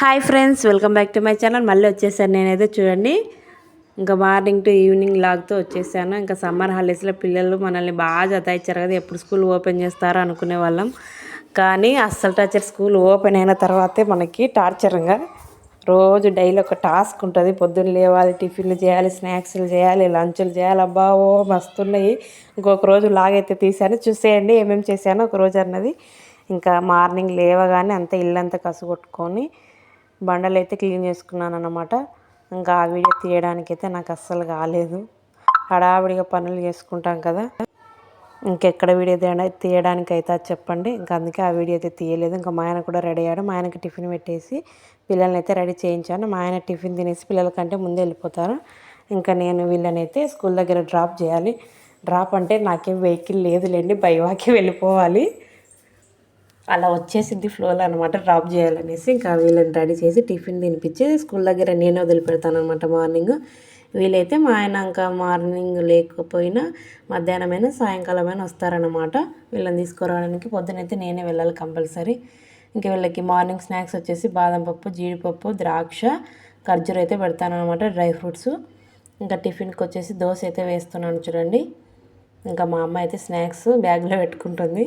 Hi friends welcome back to my channel. మళ్ళీ వచ్చేసాను నేనైతే చూడండి. ఇంకా మార్నింగ్ టు ఈవినింగ్ లాగ్తో వచ్చేసాను. ఇంకా సమ్మర్ హాలిడేస్లో పిల్లలు మనల్ని బాగా జతాయించారు కదా ఎప్పుడు స్కూల్ ఓపెన్ చేస్తారో అనుకునే వాళ్ళం. కానీ అస్సలు టార్చర్ స్కూల్ ఓపెన్ అయిన తర్వాతే మనకి టార్చర్గా రోజు డైలీ ఒక టాస్క్ ఉంటుంది. పొద్దున్న లేవాలి టిఫిన్లు చేయాలి స్నాక్స్లు చేయాలి లంచ్లు చేయాలి. అబ్బా ఓ మస్తున్నాయి. ఇంకొక రోజు లాగైతే తీసాను చూసేయండి ఏమేమి చేశాను ఒక రోజు అన్నది. ఇంకా మార్నింగ్ లేవగానే అంత ఇల్లంతా కసుగొట్టుకొని బండలు అయితే క్లీన్ చేసుకున్నాను అనమాట ఇంకా ఆ వీడియో తీయడానికి అయితే నాకు అస్సలు కాలేదు. హడావిడిగా పనులు చేసుకుంటాం కదా. ఇంకెక్కడ వీడియో తీయడానికి అయితే అది చెప్పండి. ఇంకా అందుకే ఆ వీడియో అయితే తీయలేదు. ఇంకా మా ఆయన కూడా రెడీ అయ్యాడు. మా ఆయనకి టిఫిన్ పెట్టేసి పిల్లల్ని అయితే రెడీ చేయించాను. మా ఆయన టిఫిన్ తినేసి పిల్లల కంటే ముందే వెళ్ళిపోతారు. ఇంకా నేను వీళ్ళని అయితే స్కూల్ దగ్గర డ్రాప్ చేయాలి. డ్రాప్ అంటే నాకేం వెహికల్ లేదులేండి. బైవాకి వెళ్ళిపోవాలి. అలా వచ్చేసింది ఫ్లోలో అనమాట డ్రాప్ చేయాలనేసి ఇంకా వీళ్ళని రెడీ చేసి టిఫిన్ తినిపించి స్కూల్ దగ్గర నేను వదిలిపెడతాను అనమాట మార్నింగ్. వీలైతే మా ఆయన ఇంకా మార్నింగ్ లేకపోయినా మధ్యాహ్నమైనా సాయంకాలమైనా వస్తారనమాట వీళ్ళని తీసుకురావడానికి పొద్దునైతే నేనే వెళ్ళాలి కంపల్సరీ. ఇంకా వీళ్ళకి మార్నింగ్ స్నాక్స్ వచ్చేసి బాదం పప్పు జీడిపప్పు ద్రాక్ష ఖర్జూర అయితే పెడతాను అనమాట డ్రై ఫ్రూట్స్. ఇంకా టిఫిన్కి వచ్చేసి దోశ అయితే వేస్తున్నాను చూడండి. ఇంకా మా అమ్మ అయితే స్నాక్స్ బ్యాగ్లో పెట్టుకుంటుంది.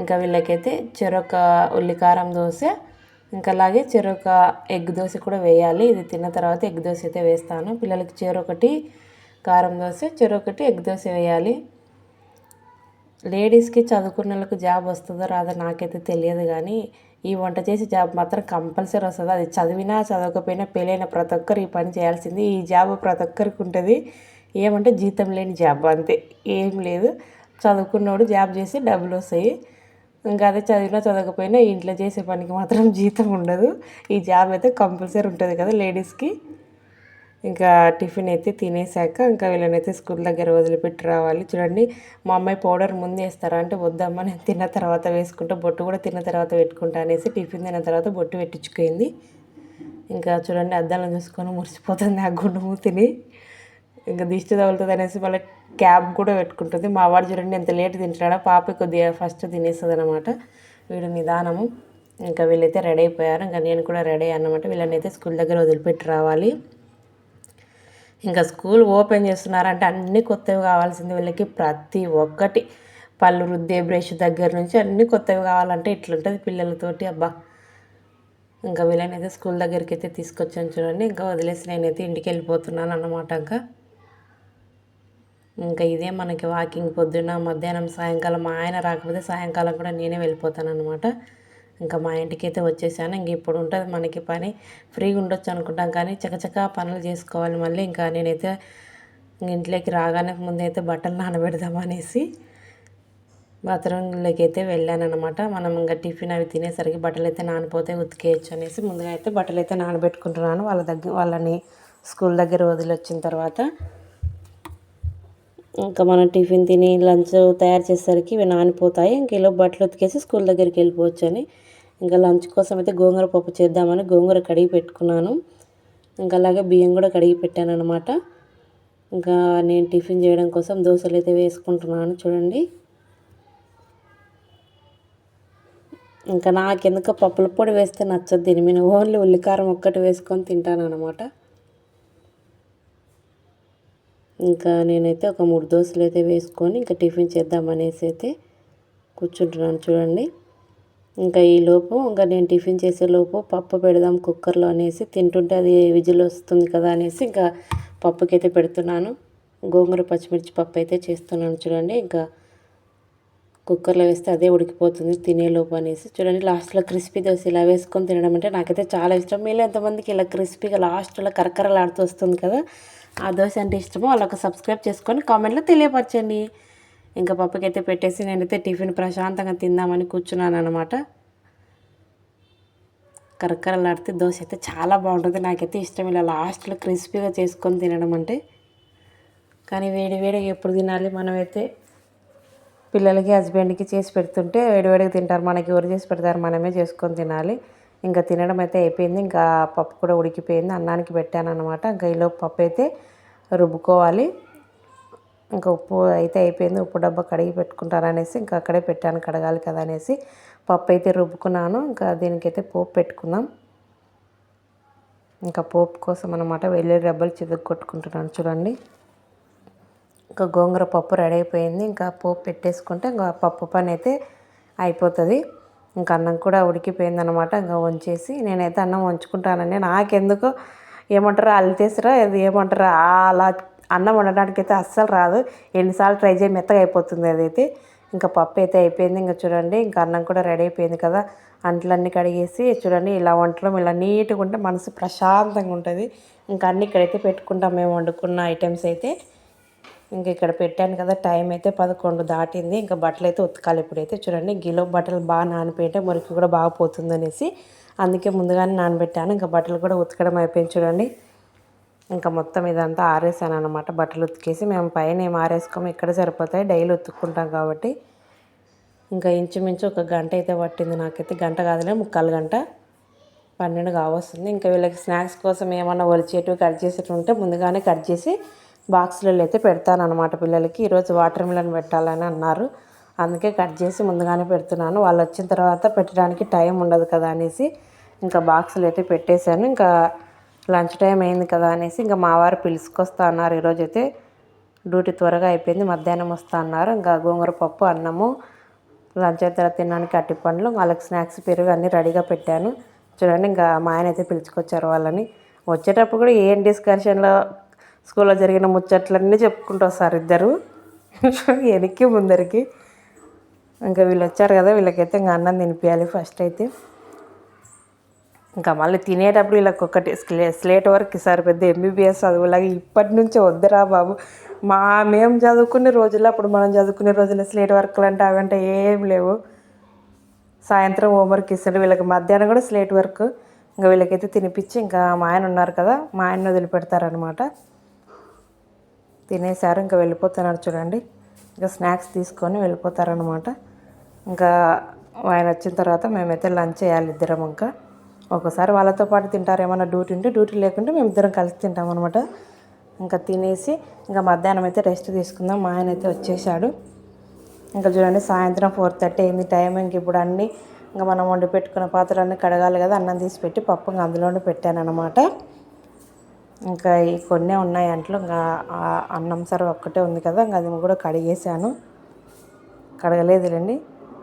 ఇంకా వీళ్ళకైతే చెరొక ఉల్లికారం దోశ ఇంకా అలాగే చెరొక ఎగ్ దోశ కూడా వేయాలి. ఇది తిన్న తర్వాత ఎగ్ దోశ అయితే వేస్తాను. పిల్లలకి చెరొకటి కారం దోశ చెరొకటి ఎగ్ దోశ వేయాలి. లేడీస్కి చదువుకున్న వాళ్ళకి జాబ్ వస్తుందో రాదో నాకైతే తెలియదు కానీ ఈ వంట చేసే జాబ్ మాత్రం కంపల్సరీ వస్తుంది. అది చదివినా చదవకపోయినా పెళ్ళైన ప్రతి ఒక్కరు ఈ పని చేయాల్సింది. ఈ జాబ్ ప్రతి ఒక్కరికి ఉంటుంది. ఏమంటే జీతం లేని జాబ్ అంతే. ఏం లేదు. చదువుకున్నోడు జాబ్ చేసి డబ్బులు వస్తాయి. ఇంకా అదే చదివినా చదవకపోయినా ఇంట్లో చేసే పనికి మాత్రం జీతం ఉండదు. ఈ జాబ్ అయితే కంపల్సరీ ఉంటుంది కదా లేడీస్కి. ఇంకా టిఫిన్ అయితే తినేసాక ఇంకా వీళ్ళనైతే స్కూల్ దగ్గర వదిలిపెట్టి రావాలి. చూడండి మా అమ్మాయి పౌడర్ ముందు వేస్తారా అంటే వద్దమ్మా నేను తిన్న తర్వాత వేసుకుంటా బొట్టు కూడా తిన్న తర్వాత పెట్టుకుంటా అనేసి టిఫిన్ తిన్న తర్వాత బొట్టు పెట్టించుకుంది. ఇంకా చూడండి అద్దాలను చూసుకొని మురిసిపోతుంది ఆ గుండు మూతిని. ఇంకా దిష్టి తగులుతుంది అనేసి మళ్ళీ క్యాబ్ కూడా పెట్టుకుంటుంది. మా వాడు చూడండి ఎంత లేట్ తింటాడో పాప కొద్దిగా ఫస్ట్ తినేస్తుంది అనమాట వీడు నిదానము. ఇంకా వీళ్ళైతే రెడీ అయిపోయారు. ఇంకా నేను కూడా రెడీ అన్నమాట. వీళ్ళని అయితే స్కూల్ దగ్గర వదిలిపెట్టి రావాలి. ఇంకా స్కూల్ ఓపెన్ చేస్తున్నారంటే అన్నీ కొత్తవి కావాల్సింది వీళ్ళకి. ప్రతి ఒక్కటి. పళ్ళు రుద్దే బ్రష్ దగ్గర నుంచి అన్నీ కొత్తవి కావాలంటే ఇట్లుంటుంది పిల్లలతోటి. అబ్బా! ఇంకా వీళ్ళని అయితే స్కూల్ దగ్గరికి అయితే తీసుకొచ్చాను చూడండి. ఇంకా వదిలేసి నేనైతే ఇంటికి వెళ్ళిపోతున్నాను అన్నమాట. ఇంకా ఇంకా ఇదే మనకి వాకింగ్ పొద్దున్న మధ్యాహ్నం సాయంకాలం మా ఆయన రాకపోతే సాయంకాలం కూడా నేనే వెళ్ళిపోతాను అనమాట ఇంకా మా ఇంటికి అయితే వచ్చేసాను. ఇంక ఇప్పుడు ఉంటుంది మనకి పని. ఫ్రీగా ఉండొచ్చు అనుకుంటాం కానీ చకచక పనులు చేసుకోవాలి మళ్ళీ. ఇంకా నేనైతే ఇంట్లోకి రాగానే ముందైతే బట్టలు నానబెడదామనేసి బాత్రూంలోకి అయితే వెళ్ళాను అనమాట మనం ఇంకా టిఫిన్ అవి తినేసరికి బట్టలు అయితే నానిపోతే ఉతికేయచ్చు అనేసి ముందుగా అయితే బట్టలు అయితే నానబెట్టుకుంటున్నాను. వాళ్ళ దగ్గర వాళ్ళని స్కూల్ దగ్గర వదిలి వచ్చిన తర్వాత ఇంకా మనం టిఫిన్ తిని లంచ్ తయారు చేసేసరికి ఇవి నానిపోతాయి. ఇంక ఇలా బట్టలు ఉతికేసి స్కూల్ దగ్గరికి వెళ్ళిపోవచ్చు అని ఇంకా లంచ్ కోసం అయితే గోంగూర పప్పు చేద్దామని గోంగూర కడిగి పెట్టుకున్నాను. ఇంకా అలాగే బియ్యం కూడా కడిగి పెట్టాను అనమాట ఇంకా నేను టిఫిన్ చేయడం కోసం దోశలు అయితే వేసుకుంటున్నాను చూడండి. ఇంకా నాకెందుకు పప్పుల పొడి వేస్తే నచ్చదు. దీని మీద ఓన్లీ ఉల్లికారం ఒక్కటి వేసుకొని తింటాను అనమాట ఇంకా నేనైతే ఒక మూడు దోశలు అయితే వేసుకొని ఇంకా టిఫిన్ చేద్దామనేసి అయితే కూర్చుంటున్నాను చూడండి. ఇంకా ఈ లోపు ఇంకా నేను టిఫిన్ చేసే లోపు పప్పు పెడదాం కుక్కర్లో అనేసి తింటుంటే అది విజిల్ వస్తుంది కదా అనేసి ఇంకా పప్పుకైతే పెడుతున్నాను. గోంగూర పచ్చిమిర్చి పప్పు అయితే చేస్తున్నాను చూడండి. ఇంకా కుక్కర్లో వేస్తే అదే ఉడికిపోతుంది తినేలోపు అనేసి చూడండి. లాస్ట్లో క్రిస్పీ దోశ ఇలా వేసుకొని తినడం అంటే నాకైతే చాలా ఇష్టం. మీలో ఎంతమందికి ఇలా క్రిస్పీగా లాస్ట్లో కరకరలాడుతూ వస్తుంది కదా? ఆ దోశ అంటే ఇష్టమో వాళ్ళకి సబ్స్క్రైబ్ చేసుకొని కామెంట్లో తెలియపరచండి. ఇంకా పప్పకైతే పెట్టేసి నేనైతే టిఫిన్ ప్రశాంతంగా తిందామని కూర్చున్నాను అనమాట కరకరలాడితే దోశ అయితే చాలా బాగుంటుంది. నాకైతే ఇష్టం ఇలా లాస్ట్లో క్రిస్పీగా చేసుకొని తినడం అంటే. కానీ వేడి వేడిగా ఎప్పుడు తినాలి? మనమైతే పిల్లలకి హస్బెండ్కి చేసి పెడుతుంటే వేడివేడిగా తింటారు. మనకి ఎవరు చేసి పెడతారు? మనమే చేసుకొని తినాలి. ఇంకా తినడం అయితే అయిపోయింది. ఇంకా పప్పు కూడా ఉడికిపోయింది. అన్నానికి పెట్టాను అనమాట ఇంకా ఈలోపు పప్పు అయితే రుబ్బుకోవాలి. ఇంకా ఉప్పు అయితే అయిపోయింది. ఉప్పు డబ్బా కడిగి పెట్టుకుంటాను అనేసి ఇంకా అక్కడే పెట్టాను. కడగాలి కదా అనేసి పప్పు అయితే రుబ్బుకున్నాను. ఇంకా దీనికైతే పోపు పెట్టుకుందాం. ఇంకా పోపు కోసం అనమాట వెల్లుల్లి రెబ్బలు చిదుగు కొట్టుకుంటున్నాను చూడండి. ఇంకా గోంగూర పప్పు రెడీ అయిపోయింది. ఇంకా పోపు పెట్టేసుకుంటే ఇంకా పప్పు పని అయితే అయిపోతుంది. ఇంకా అన్నం కూడా ఉడికిపోయిందనమాట ఇంకా వంచేసి నేనైతే అన్నం వంచుకుంటానండి నాకెందుకో ఏమంటారు అల్లితేసరా అది ఏమంటారు అలా అన్నం వండడానికి అయితే అస్సలు రాదు. ఎన్నిసార్లు ట్రై చేయి మెత్తగా అయిపోతుంది అదైతే. ఇంకా పప్పు అయితే అయిపోయింది. ఇంకా చూడండి ఇంకా అన్నం కూడా రెడీ అయిపోయింది కదా. అంట్లన్నీ కడిగేసి చూడండి ఇలా వంటలు ఇలా నీట్గా ఉంటే మనసు ప్రశాంతంగా ఉంటుంది. ఇంకా అన్నీ ఇక్కడైతే పెట్టుకుంటాం మేము వండుకున్న ఐటమ్స్ అయితే. ఇంకా ఇక్కడ పెట్టాను కదా టైం అయితే పదకొండు దాటింది. ఇంకా బట్టలు అయితే ఉతకాలి ఇప్పుడైతే. చూడండి గిలో బట్టలు బాగా నానిపోయింటే మురికి కూడా బాగా పోతుంది అనేసి అందుకే ముందుగానే నానబెట్టాను. ఇంకా బట్టలు కూడా ఉతకడం అయిపోయింది చూడండి. ఇంకా మొత్తం ఇదంతా ఆరేసాను అనమాట బట్టలు ఉతికేసి మేము పైన ఏం ఆరేసుకోము ఇక్కడ సరిపోతాయి. డైలీ ఉతుక్కుంటాం కాబట్టి. ఇంకా ఇంచుమించు ఒక గంట అయితే పట్టింది నాకైతే. గంట కాదులే ముక్కాలు గంట పన్నెండు కావస్తుంది ఇంకా వీళ్ళకి స్నాక్స్ కోసం ఏమన్నా ఒలిచేటివి కట్ చేసేటివి ఉంటే ముందుగానే కట్ చేసి బాక్సులలో అయితే పెడతాను అనమాట పిల్లలకి. ఈరోజు వాటర్ మిలన్ పెట్టాలని అన్నారు. అందుకే కట్ చేసి ముందుగానే పెడుతున్నాను. వాళ్ళు వచ్చిన తర్వాత పెట్టడానికి టైం ఉండదు కదా అనేసి ఇంకా బాక్సులు అయితే పెట్టేశాను. ఇంకా లంచ్ టైం అయింది కదా అనేసి ఇంకా మా వారు పిలుచుకొస్తా అన్నారు. ఈరోజు అయితే డ్యూటీ త్వరగా అయిపోయింది. మధ్యాహ్నం వస్తా అన్నారు. ఇంకా గోంగూర పప్పు అన్నము లంచ్ అయిన తర్వాత తినడానికి అట్టి పండ్లు వాళ్ళకి స్నాక్స్ పెరుగు అన్నీ రెడీగా పెట్టాను. చూడండి ఇంకా మా ఆయన అయితే పిలుచుకొచ్చారు వాళ్ళని. వచ్చేటప్పుడు కూడా ఏం డిస్కషన్లో స్కూల్లో జరిగిన ముచ్చట్లన్నీ చెప్పుకుంటూ వస్తారు ఇద్దరు. వెనక్కి ముందరికి. ఇంకా వీళ్ళు వచ్చారు కదా వీళ్ళకైతే ఇంకా అన్నం తినిపించాలి ఫస్ట్ అయితే. ఇంకా మళ్ళీ తినేటప్పుడు వీళ్ళకి ఒకటి స్లే స్లేట్ వరకు ఈసారి పెద్ద ఎంబీబీఎస్ చదువులాగా ఇప్పటి నుంచే వద్దురా బాబు. మా మేము చదువుకునే రోజుల్లో అప్పుడు మనం చదువుకునే రోజుల్లో స్లేట్ వర్క్లు అంటే అవంటే ఏం లేవు. సాయంత్రం హోంవర్క్ ఇస్తాడు వీళ్ళకి మధ్యాహ్నం కూడా స్లేట్ వర్క్. ఇంకా వీళ్ళకైతే తినిపించి ఇంకా మా ఆయన ఉన్నారు కదా మా ఆయన వదిలిపెడతారనమాట తినేసారు. ఇంకా వెళ్ళిపోతున్నారు చూడండి. ఇంకా స్నాక్స్ తీసుకొని వెళ్ళిపోతారనమాట ఇంకా ఆయన వచ్చిన తర్వాత మేమైతే లంచ్ చేయాలి ఇద్దరం ఇంకా. ఒకసారి వాళ్ళతో పాటు తింటారు ఏమన్నా డ్యూటీ ఉంటే డ్యూటీ లేకుంటే మేము ఇద్దరం కలిసి తింటాం అనమాట ఇంకా తినేసి ఇంకా మధ్యాహ్నం అయితే రెస్ట్ తీసుకుందాం. మా ఆయన అయితే వచ్చేసాడు. ఇంకా చూడండి సాయంత్రం ఫోర్ థర్టీ అయింది టైం. ఇంక ఇప్పుడు అన్నీ ఇంకా మనం వండి పెట్టుకున్న పాత్రలన్నీ కడగాలి కదా. అన్నం తీసి పెట్టి పప్పు ఇంకా అందులోనే పెట్టాను అనమాట ఇంకా ఈ కొన్నే ఉన్నాయి అంట్లో. ఇంకా అన్నం సర్వ ఒక్కటే ఉంది కదా ఇంకా అది కూడా కడిగేసాను. కడగలేదులేండి.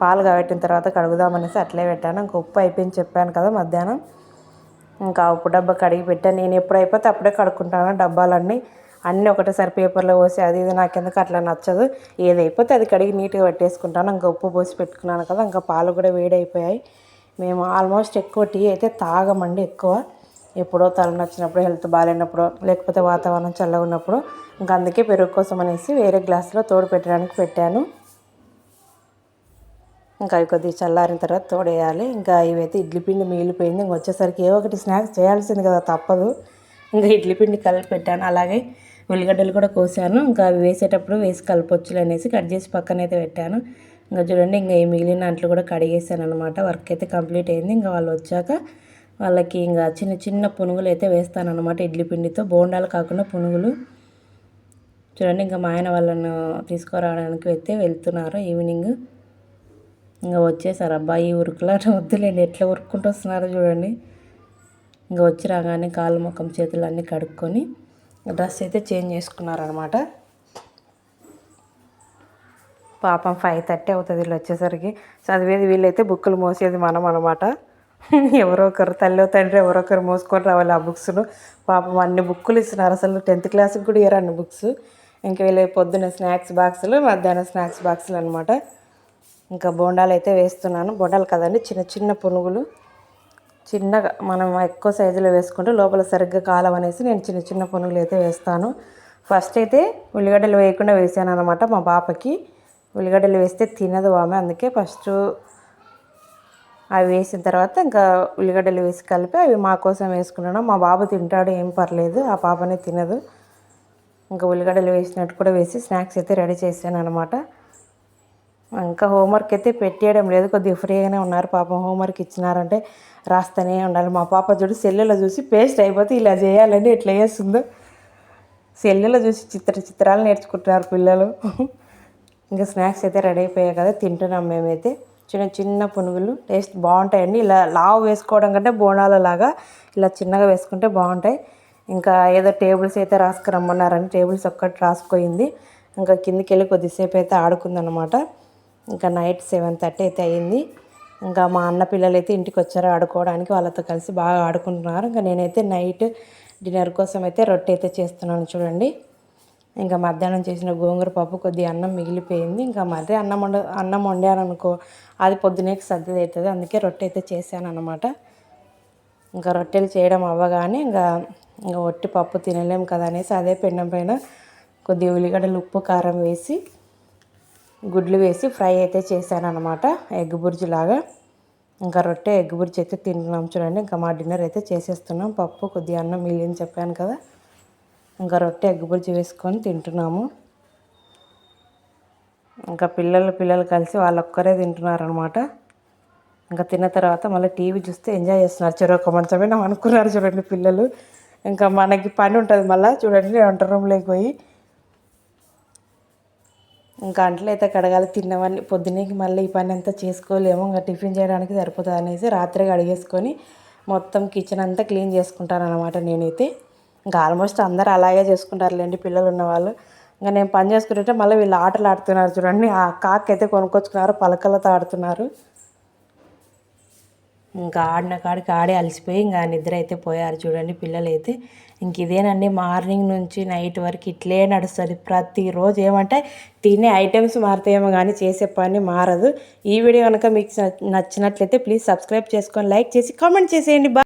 పాలు కాబట్టిన తర్వాత కడుగుదామనేసి అట్లే పెట్టాను. ఇంకా ఉప్పు అయిపోయింది చెప్పాను కదా మధ్యాహ్నం. ఇంకా ఉప్పు డబ్బా కడిగి పెట్టాను. నేను ఎప్పుడు అయిపోతే అప్పుడే కడుక్కుంటాను డబ్బాలన్నీ. అన్నీ ఒకటేసారి పేపర్లో పోసి అది ఇది నాకెందుకు అట్లా నచ్చదు. ఏది అయిపోతే అది కడిగి నీట్గా పెట్టేసుకుంటాను. ఇంకా ఉప్పు పోసి పెట్టుకున్నాను కదా ఇంకా పాలు కూడా వేడైపోయాయి. మేము ఆల్మోస్ట్ ఎక్కువ టీ అయితే తాగమండి ఎక్కువ. ఎప్పుడో తలనొచ్చినప్పుడు హెల్త్ బాగాలేనప్పుడు లేకపోతే వాతావరణం చల్లగా ఉన్నప్పుడు ఇంకా అందుకే పెరుగు కోసం అనేసి వేరే గ్లాసులో తోడు పెట్టడానికి పెట్టాను. ఇంకా అవి కొద్దిగా చల్లారిన తర్వాత తోడేయాలి. ఇంకా ఇవైతే ఇడ్లీ పిండి మిగిలిపోయింది. ఇంక వచ్చేసరికి ఏ ఒకటి స్నాక్స్ చేయాల్సింది కదా తప్పదు. ఇంకా ఇడ్లీ పిండి కలిపి పెట్టాను. అలాగే ఉల్లిగడ్డలు కూడా కోసాను. ఇంకా అవి వేసేటప్పుడు వేసి కలపొచ్చులు అనేసి కట్ చేసి పక్కన అయితే పెట్టాను. ఇంకా చూడండి ఇంకా ఈ మిగిలిన దాంట్లో కూడా కడిగేసాను అనమాట వర్క్ అయితే కంప్లీట్ అయింది. ఇంకా వాళ్ళు వచ్చాక వాళ్ళకి ఇంకా చిన్న చిన్న పునుగులు అయితే వేస్తానన్నమాట. ఇడ్లీ పిండితో బోండాలు కాకుండా పునుగులు. చూడండి ఇంకా మా ఆయన వాళ్ళను తీసుకురావడానికి అయితే వెళ్తున్నారు ఈవినింగ్. ఇంకా వచ్చేసారు. అబ్బాయి ఉరుకులా వద్దులేండి. ఎట్లా ఉరుక్కుంటూ వస్తున్నారో చూడండి. ఇంకా వచ్చి రాగానే కాళ్ళు ముఖం చేతులు అన్నీ కడుక్కొని డ్రెస్ అయితే చేంజ్ చేసుకున్నారనమాట పాపం ఫైవ్ థర్టీ అవుతుంది వీళ్ళు వచ్చేసరికి. చదివేది వీళ్ళైతే బుక్కులు మోసేది మనం అనమాట ఎవరో ఒకరు తల్లి తండ్రి ఎవరో ఒకరు మోసుకొని రావాలి ఆ బుక్స్ను. పాపం అన్ని బుక్కులు ఇస్తున్నారు. అసలు టెన్త్ క్లాస్కి కూడా ఇయర్ అన్ని బుక్స్. ఇంకా వీళ్ళు పొద్దున్న స్నాక్స్ బాక్సులు మధ్యాహ్నం స్నాక్స్ బాక్సులు అనమాట ఇంకా బోండాలు అయితే వేస్తున్నాను. బోండాలు కదండి చిన్న చిన్న పునుగులు. చిన్నగా మనం ఎక్కువ సైజులో వేసుకుంటే లోపల సరిగ్గా కాలం అనేసి నేను చిన్న చిన్న పునుగులు అయితే వేస్తాను. ఫస్ట్ అయితే ఉల్లిగడ్డలు వేయకుండా వేసాను అనమాట మా పాపకి. ఉల్లిగడ్డలు వేస్తే తినదు ఆమె అందుకే ఫస్ట్ అవి వేసిన తర్వాత ఇంకా ఉల్లిగడ్డలు వేసి కలిపి అవి మా కోసం వేసుకున్నాను. మా బాబు తింటాడు ఏం పర్లేదు ఆ పాపనే తినదు. ఇంకా ఉల్లిగడ్డలు వేసినట్టు కూడా వేసి స్నాక్స్ అయితే రెడీ చేశాను అనమాట ఇంకా హోంవర్క్ అయితే పెట్టేయడం లేదు కొద్దిగా ఫ్రీగానే ఉన్నారు పాపం. హోంవర్క్ ఇచ్చినారంటే రాస్తూనే ఉండాలి. మా పాప చూడు సెల్లులో చూసి పేస్ట్ అయిపోతే ఇలా చేయాలని ఎట్లా చేస్తుందో. సెల్లులో చూసి చిత్ర చిత్రాలు నేర్చుకుంటున్నారు పిల్లలు. ఇంకా స్నాక్స్ అయితే రెడీ అయిపోయాయి కదా తింటున్నాం మేమైతే. చిన్న చిన్న పునుగులు టేస్ట్ బాగుంటాయండి. ఇలా లావు వేసుకోవడం కంటే బోనాల లాగా ఇలా చిన్నగా వేసుకుంటే బాగుంటాయి. ఇంకా ఏదో టేబుల్స్ అయితే రాసుకురమ్మన్నారని టేబుల్స్ ఒక్కటి రాసుకుపోయింది. ఇంకా కిందికి వెళ్ళి కొద్దిసేపు అయితే ఆడుకుందనమాట. ఇంకా నైట్ సెవెన్ థర్టీ అయితే అయ్యింది ఇంకా మా అన్న పిల్లలు అయితే ఇంటికి వచ్చారు ఆడుకోవడానికి. వాళ్ళతో కలిసి బాగా ఆడుకుంటున్నారు. ఇంకా నేనైతే నైట్ డిన్నర్ కోసం అయితే రొట్టె అయితే చేస్తున్నాను చూడండి. ఇంకా మధ్యాహ్నం చేసిన గోంగూర పప్పు కొద్దిగా అన్నం మిగిలిపోయింది. ఇంకా మరీ అన్నం వండ అన్నం వండాను అనుకో అది పొద్దునేకి సర్ది అవుతుంది అందుకే రొట్టె అయితే చేశాను అనమాట ఇంకా రొట్టెలు చేయడం అవ్వగానే ఇంకా ఇంకా ఒట్టి పప్పు తినలేం కదా అనేసి అదే పెండం పైన కొద్దిగా ఉల్లిగడ్డలు ఉప్పు కారం వేసి గుడ్లు వేసి ఫ్రై అయితే చేశాను అనమాట ఎగ్ బుర్జీ లాగా ఇంకా రొట్టె ఎగ్ బుర్జీ అయితే తింటున్నాం చూడండి. ఇంకా మా డిన్నర్ అయితే చేసేస్తున్నాం. పప్పు కొద్దిగా అన్నం మిగిలింది చెప్పాను కదా. ఇంకా రొట్టె ఎగ్ బుర్జీ వేసుకొని తింటున్నాము. ఇంకా పిల్లలు పిల్లలు కలిసి వాళ్ళొక్కరే తింటున్నారనమాట ఇంకా తిన్న తర్వాత మళ్ళీ టీవీ చూస్తే ఎంజాయ్ చేస్తున్నారు. చెరొక మంచమైన అనుకున్నారు చూడండి పిల్లలు. ఇంకా మనకి పని ఉంటుంది మళ్ళీ. చూడండి వంట రూమ్లోకి పోయి ఇంకా అంట్లు అయితే కడగాలి. తిన్నవన్నీ పొద్దున్నకి మళ్ళీ ఈ పని అంతా చేసుకోలేము. ఇంకా టిఫిన్ చేయడానికి సరిపోతుంది అనేసి రాత్రి కడిగేసుకొని మొత్తం కిచెన్ అంతా క్లీన్ చేసుకుంటాను అనమాట నేనైతే. ఇంకా ఆల్మోస్ట్ అందరు అలాగే చేసుకుంటారులేండి పిల్లలు ఉన్నవాళ్ళు. ఇంకా నేను పని చేసుకుంటుంటే మళ్ళీ వీళ్ళు ఆటలు ఆడుతున్నారు చూడండి. ఆ కాక్ అయితే కొనుక్కొచ్చుకున్నారు పలకలతో ఆడుతున్నారు. ఇంకా ఆడిన కాడికి ఆడి అలసిపోయి ఇంకా నిద్ర అయితే పోయారు చూడండి పిల్లలు అయితే ఇంక ఇదేనండి మార్నింగ్ నుంచి నైట్ వరకు ఇట్లే నడుస్తుంది. ప్రతిరోజు ఏమంటే తినే ఐటమ్స్ మారుతాయేమో కానీ చేసే పని మారదు. ఈ వీడియో కనుక మీకు నచ్చినట్లయితే ప్లీజ్ సబ్స్క్రైబ్ చేసుకొని లైక్ చేసి కామెంట్ చేసేయండి.